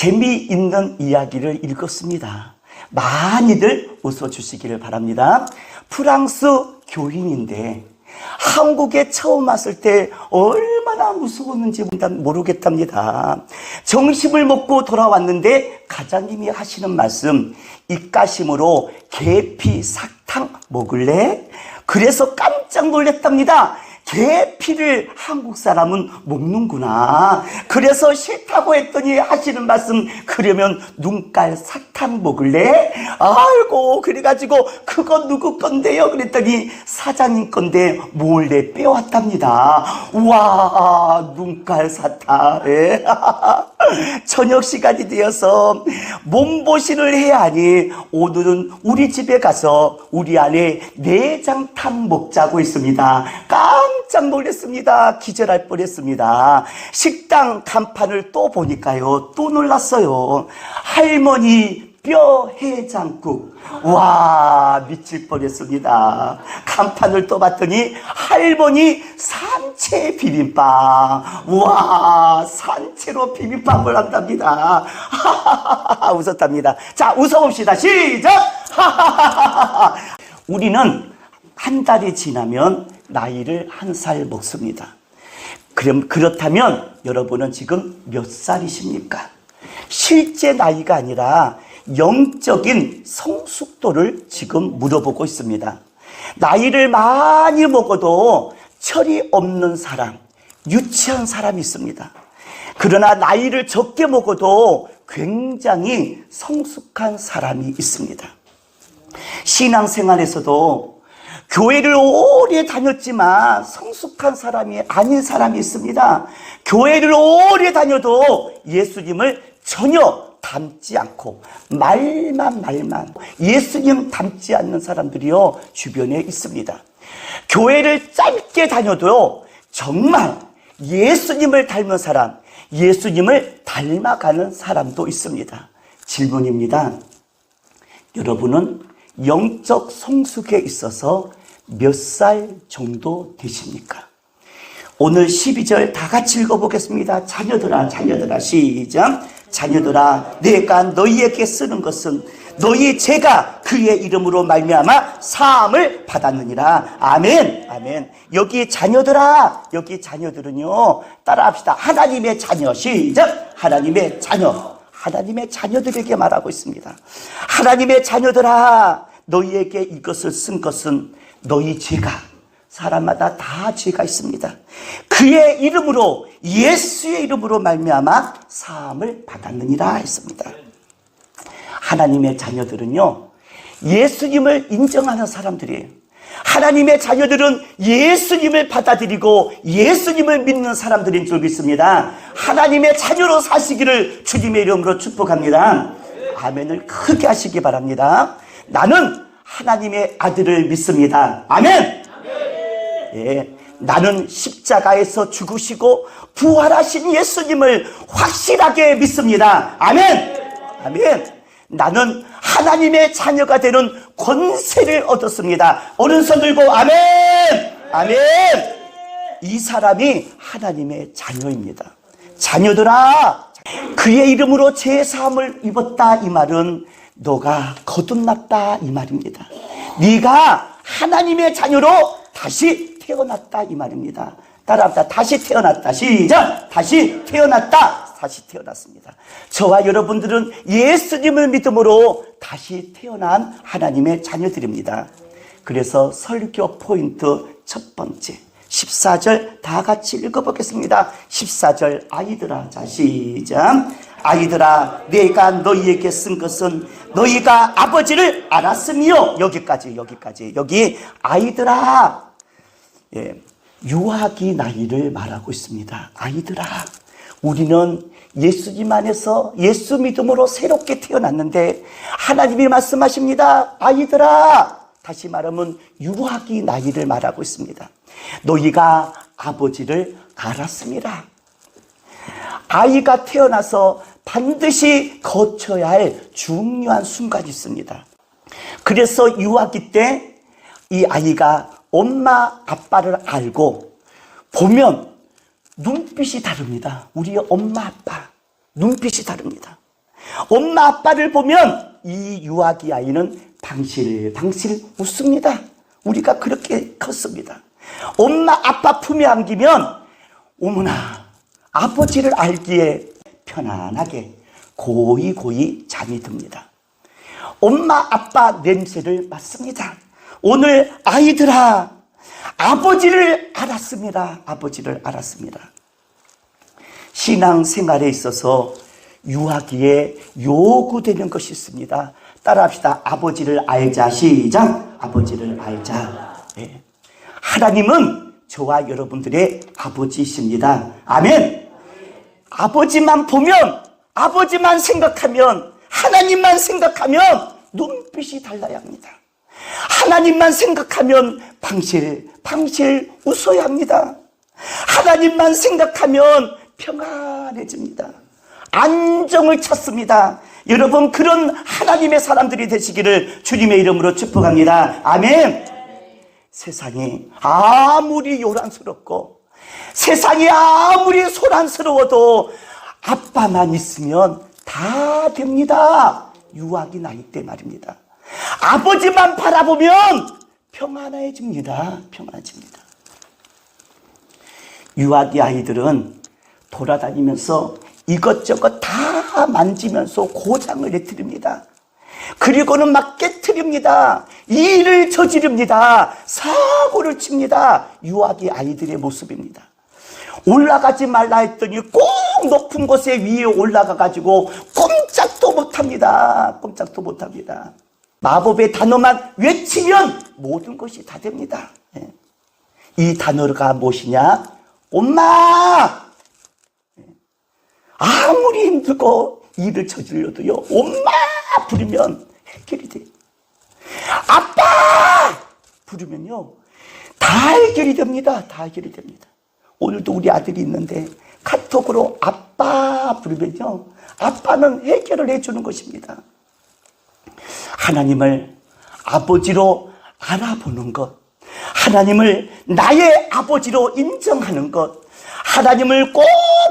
재미있는 이야기를 읽었습니다. 많이들 웃어주시기를 바랍니다. 프랑스 교인인데 한국에 처음 왔을 때 얼마나 무서웠는지 모르겠답니다. 정심을 먹고 돌아왔는데 가장님이 하시는 말씀, 입가심으로 계피 사탕 먹을래? 그래서 깜짝 놀랐답니다. 계 피를 한국 사람은 먹는구나. 그래서 싫다고 했더니 하시는 말씀, 그러면 눈깔 사탕 먹을래? 아이고, 그래가지고, 그거 누구 건데요? 그랬더니 사장님 건데 몰래 빼왔답니다. 우와, 눈깔 사탕. 예. 저녁 시간이 되어서 몸보신을 해야 하니 오늘은 우리 집에 가서 우리 아내 내장탕 먹자고 했습니다. 깜짝 놀랐 습니다. 기절할 뻔했습니다. 식당 간판을 또 보니까요. 또 놀랐어요. 할머니 뼈 해장국. 와, 미칠 뻔했습니다. 간판을 또 봤더니 할머니 산채 비빔밥. 와, 산채로 비빔밥을 한답니다. 웃었답니다. 자, 웃어봅시다. 시작! 우리는 한 달이 지나면 나이를 한 살 먹습니다. 그럼 그렇다면 여러분은 지금 몇 살이십니까? 실제 나이가 아니라 영적인 성숙도를 지금 물어보고 있습니다. 나이를 많이 먹어도 철이 없는 사람, 유치한 사람이 있습니다. 그러나 나이를 적게 먹어도 굉장히 성숙한 사람이 있습니다. 신앙생활에서도 교회를 오래 다녔지만 성숙한 사람이 아닌 사람이 있습니다. 교회를 오래 다녀도 예수님을 전혀 닮지 않고 말만 말만 예수님 닮지 않는 사람들이요 주변에 있습니다. 교회를 짧게 다녀도 정말 예수님을 닮은 사람, 예수님을 닮아가는 사람도 있습니다. 질문입니다. 여러분은 영적 성숙에 있어서 몇 살 정도 되십니까? 오늘 12절 다 같이 읽어보겠습니다. 자녀들아, 자녀들아, 시작. 자녀들아, 내가 너희에게 쓰는 것은 너희 제가 그의 이름으로 말미암아 사함을 받았느니라. 아멘. 아멘. 여기 자녀들아, 여기 자녀들은요. 따라합시다. 하나님의 자녀. 시작. 하나님의 자녀. 하나님의 자녀들에게 말하고 있습니다. 하나님의 자녀들아, 너희에게 이것을 쓴 것은 너희 죄가 사람마다 다 죄가 있습니다. 그의 이름으로 예수의 이름으로 말미암아 사함을 받았느니라 했습니다. 하나님의 자녀들은요. 예수님을 인정하는 사람들이에요. 하나님의 자녀들은 예수님을 받아들이고 예수님을 믿는 사람들인 줄 믿습니다. 하나님의 자녀로 사시기를 주님의 이름으로 축복합니다. 아멘을 크게 하시기 바랍니다. 나는 하나님의 아들을 믿습니다. 아멘! 예, 나는 십자가에서 죽으시고 부활하신 예수님을 확실하게 믿습니다. 아멘! 아멘! 나는 하나님의 자녀가 되는 권세를 얻었습니다. 오른손 들고 아멘! 아멘! 이 사람이 하나님의 자녀입니다. 자녀들아, 그의 이름으로 제사함을 입었다 이 말은 너가 거듭났다 이 말입니다. 네가 하나님의 자녀로 다시 태어났다 이 말입니다. 따라합니다. 다시 태어났다. 시작. 다시 태어났다. 다시 태어났습니다. 저와 여러분들은 예수님을 믿음으로 다시 태어난 하나님의 자녀들입니다. 그래서 설교 포인트 첫 번째. 14절 다 같이 읽어보겠습니다. 14절 아이들아 자 시작 아이들아 내가 너희에게 쓴 것은 너희가 아버지를 알았으며 여기까지 여기까지 여기 아이들아 예, 유아기 나이를 말하고 있습니다. 아이들아 우리는 예수님 안에서 예수 믿음으로 새롭게 태어났는데 하나님이 말씀하십니다. 아이들아 다시 말하면 유아기 나이를 말하고 있습니다. 너희가 아버지를 알았습니다. 아이가 태어나서 반드시 거쳐야 할 중요한 순간이 있습니다. 그래서 유아기 때 이 아이가 엄마 아빠를 알고 보면 눈빛이 다릅니다. 우리의 엄마 아빠 눈빛이 다릅니다. 엄마 아빠를 보면 이 유아기 아이는 방실 방실 웃습니다. 우리가 그렇게 컸습니다. 엄마 아빠 품에 안기면 어머나 아버지를 알기에 편안하게 고이 고이 잠이 듭니다. 엄마 아빠 냄새를 맡습니다. 오늘 아이들아 아버지를 알았습니다. 아버지를 알았습니다. 신앙 생활에 있어서 유아기에 요구되는 것이 있습니다. 따라합시다. 아버지를 알자. 시작. 아버지를 알자. 예. 하나님은 저와 여러분들의 아버지이십니다. 아멘. 아버지만 보면, 아버지만 생각하면, 하나님만 생각하면 눈빛이 달라야 합니다. 하나님만 생각하면 방실, 방실 웃어야 합니다. 하나님만 생각하면 평안해집니다. 안정을 찾습니다. 여러분, 그런 하나님의 사람들이 되시기를 주님의 이름으로 축복합니다. 아멘. 세상이 아무리 요란스럽고 세상이 아무리 소란스러워도 아빠만 있으면 다 됩니다. 유아기 나이 때 말입니다. 아버지만 바라보면 평안해집니다. 평안해집니다. 유아기 아이들은 돌아다니면서 이것저것 다 만지면서 고장을 내뜨립니다. 그리고는 막 깨뜨립니다. 일을 저지릅니다. 사고를 칩니다. 유아기 아이들의 모습입니다. 올라가지 말라 했더니 꼭 높은 곳에 위에 올라가 가지고 꼼짝도 못합니다. 꼼짝도 못합니다. 마법의 단어만 외치면 모든 것이 다 됩니다. 예. 이 단어가 무엇이냐? 엄마! 예. 아무리 힘들고 일을 저질러도요, 엄마! 부르면 해결이 돼요. 아빠! 부르면요, 다 해결이 됩니다. 다 해결이 됩니다. 오늘도 우리 아들이 있는데 카톡으로 아빠 부르면요, 아빠는 해결을 해주는 것입니다. 하나님을 아버지로 알아보는 것, 하나님을 나의 아버지로 인정하는 것, 하나님을 꼭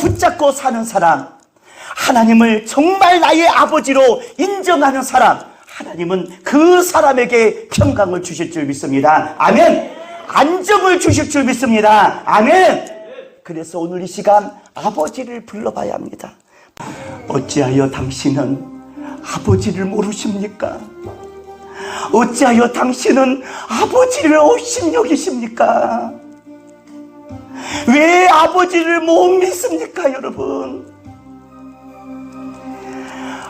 붙잡고 사는 사람, 하나님을 정말 나의 아버지로 인정하는 사람, 하나님은 그 사람에게 평강을 주실 줄 믿습니다. 아멘! 안정을 주실 줄 믿습니다. 아멘! 그래서 오늘 이 시간 아버지를 불러봐야 합니다. 어찌하여 당신은 아버지를 모르십니까? 어찌하여 당신은 아버지를 오십육이십니까? 왜 아버지를 못 믿습니까, 여러분?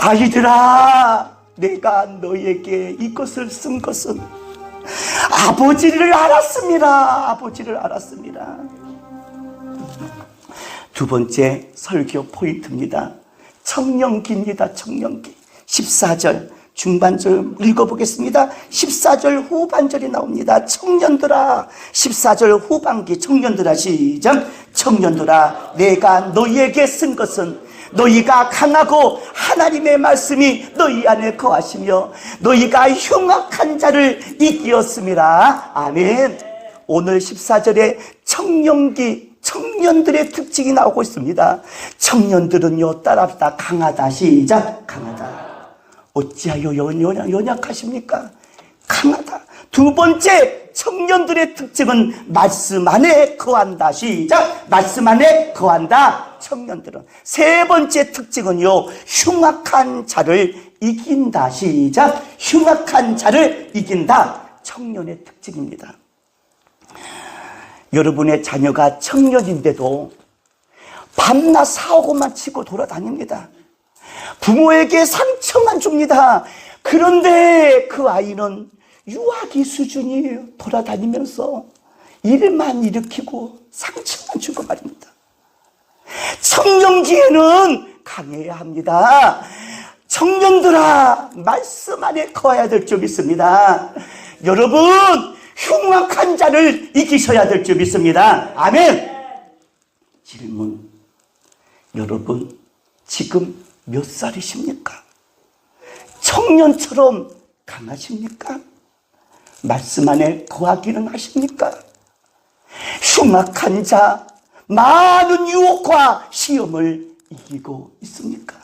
아이들아, 내가 너에게 이것을 쓴 것은 아버지를 알았습니다. 아버지를 알았습니다. 두 번째 설교 포인트입니다. 청년기입니다. 청년기. 14절 중반절 읽어보겠습니다. 14절 후반절이 나옵니다. 청년들아 14절 후반기 청년들아 시작 청년들아 내가 너희에게 쓴 것은 너희가 강하고 하나님의 말씀이 너희 안에 거하시며 너희가 흉악한 자를 이기었습니다. 아멘. 오늘 14절에 청년기 청년들의 특징이 나오고 있습니다. 청년들은요, 따라합시다. 강하다. 시작. 강하다. 어찌하여 연, 연, 연약하십니까? 강하다. 두 번째, 청년들의 특징은 말씀 안에 거한다. 시작. 말씀 안에 거한다. 청년들은. 세 번째 특징은요, 흉악한 자를 이긴다. 시작. 흉악한 자를 이긴다. 청년의 특징입니다. 여러분의 자녀가 청년인데도 밤낮 사고만 치고 돌아다닙니다. 부모에게 상처만 줍니다. 그런데 그 아이는 유아기 수준이에요. 돌아다니면서 일만 일으키고 상처만 주고 말입니다. 청년기에는 강해야 합니다. 청년들아, 말씀 안에 커야 될 줄 믿습니다. 여러분, 흉악한 자를 이기셔야 될 줄 믿습니다. 아멘. 질문. 여러분, 지금 몇 살이십니까? 청년처럼 강하십니까? 말씀 안에 거하기는 하십니까? 흉악한 자, 많은 유혹과 시험을 이기고 있습니까?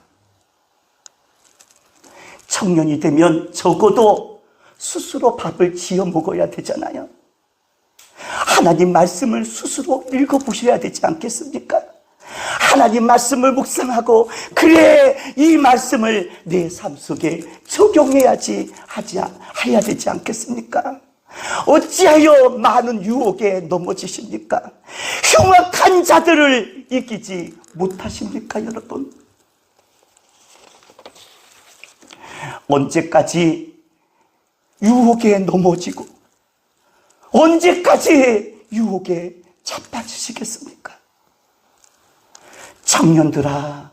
청년이 되면 적어도 스스로 밥을 지어 먹어야 되잖아요. 하나님 말씀을 스스로 읽어보셔야 되지 않겠습니까? 하나님 말씀을 묵상하고 그래 이 말씀을 내 삶 속에 적용해야지 하지 해야 되지 않겠습니까? 어찌하여 많은 유혹에 넘어지십니까? 흉악한 자들을 이기지 못하십니까, 여러분? 언제까지 유혹에 넘어지고 언제까지 유혹에 자빠지시겠습니까? 청년들아,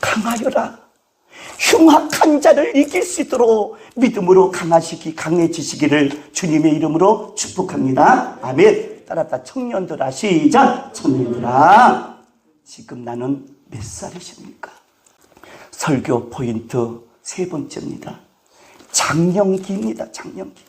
강하여라. 흉악한 자를 이길 수 있도록 믿음으로 강하시기, 강해지시기를 주님의 이름으로 축복합니다. 아멘. 따라다 청년들아, 시작. 청년들아, 지금 나는 몇 살이십니까? 설교 포인트 세 번째입니다. 장년기입니다. 장년기.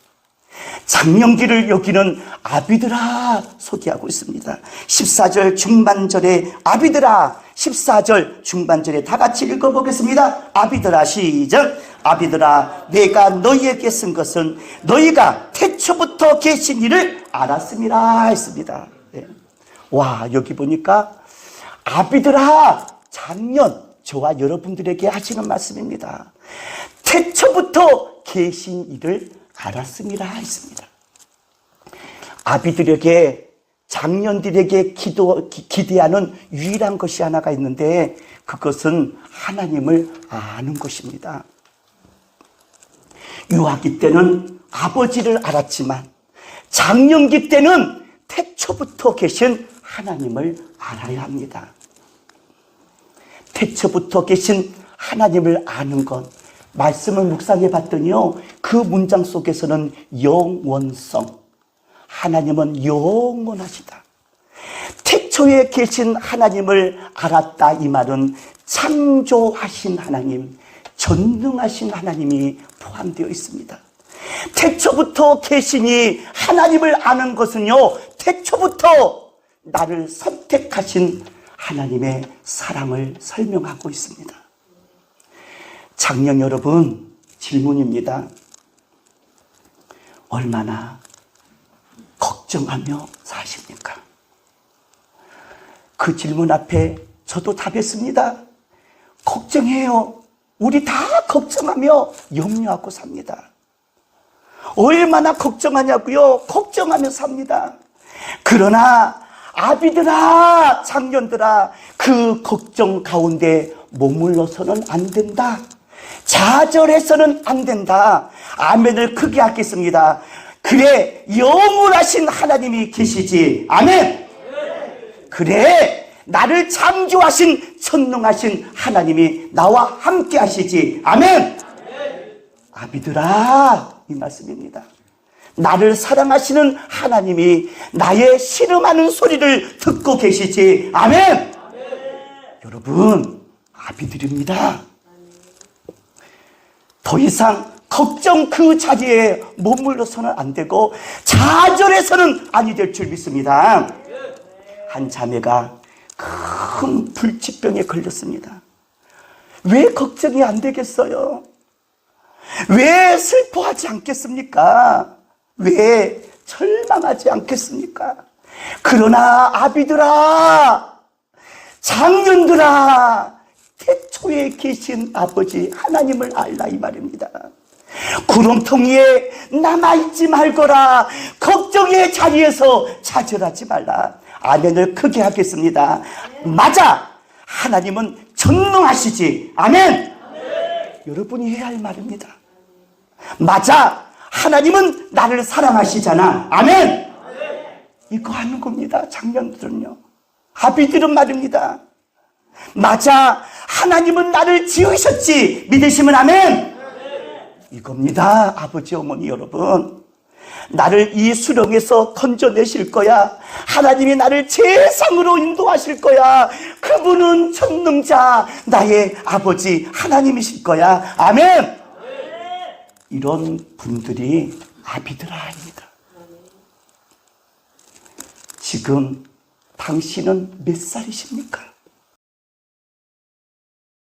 장년기를 여기는 아비들아 소개하고 있습니다. 14절 중반절에 아비들아 14절 중반절에 다 같이 읽어보겠습니다. 아비들아 시작 아비들아 내가 너희에게 쓴 것은 너희가 태초부터 계신 이를 알았음이라 했습니다. 네. 와 여기 보니까 아비들아 작년 저와 여러분들에게 하시는 말씀입니다. 태초부터 계신 이를 알았습니다 했습니다. 아비들에게 장년들에게 기도 기, 기대하는 유일한 것이 하나가 있는데 그것은 하나님을 아는 것입니다. 유아기 때는 아버지를 알았지만 장년기 때는 태초부터 계신 하나님을 알아야 합니다. 태초부터 계신 하나님을 아는 것, 말씀을 묵상해 봤더니요, 그 문장 속에서는 영원성, 하나님은 영원하시다. 태초에 계신 하나님을 알았다 이 말은 창조하신 하나님, 전능하신 하나님이 포함되어 있습니다. 태초부터 계시니 하나님을 아는 것은요, 태초부터 나를 선택하신 하나님의 사랑을 설명하고 있습니다. 작년 여러분, 질문입니다. 얼마나 걱정하며 사십니까? 그 질문 앞에 저도 답했습니다. 걱정해요. 우리 다 걱정하며 염려하고 삽니다. 얼마나 걱정하냐고요? 걱정하며 삽니다. 그러나 아비들아, 장년들아, 그 걱정 가운데 머물러서는 안 된다. 좌절해서는 안 된다. 아멘을 크게 하겠습니다. 그래, 영원하신 하나님이 계시지. 아멘! 그래, 나를 창조하신 천능하신 하나님이 나와 함께 하시지. 아멘! 아비들아, 이 말씀입니다. 나를 사랑하시는 하나님이 나의 싫음하는 소리를 듣고 계시지. 아멘! 여러분, 아비들입니다. 더 이상 걱정 그 자리에 머물러서는 안 되고 좌절해서는 아니 될 줄 믿습니다. 한 자매가 큰 불치병에 걸렸습니다. 왜 걱정이 안 되겠어요? 왜 슬퍼하지 않겠습니까? 왜 절망하지 않겠습니까? 그러나 아비들아, 장년들아, 태초에 계신 아버지 하나님을 알라 이 말입니다. 구름통 위에 남아있지 말거라. 걱정의 자리에서 좌절하지 말라. 아멘을 크게 하겠습니다. 맞아. 하나님은 전능하시지. 아멘. 여러분이 해야 할 말입니다. 맞아. 하나님은 나를 사랑하시잖아. 아멘. 이거 하는 겁니다. 작년들은요. 아비들은 말입니다. 맞아. 하나님은 나를 지으셨지. 믿으시면 아멘. 이겁니다. 아버지, 어머니 여러분. 나를 이 수렁에서 건져내실 거야. 하나님이 나를 세상으로 인도하실 거야. 그분은 전능자, 나의 아버지 하나님이실 거야. 아멘. 이런 분들이 아비들 아닙니다. 지금 당신은 몇 살이십니까?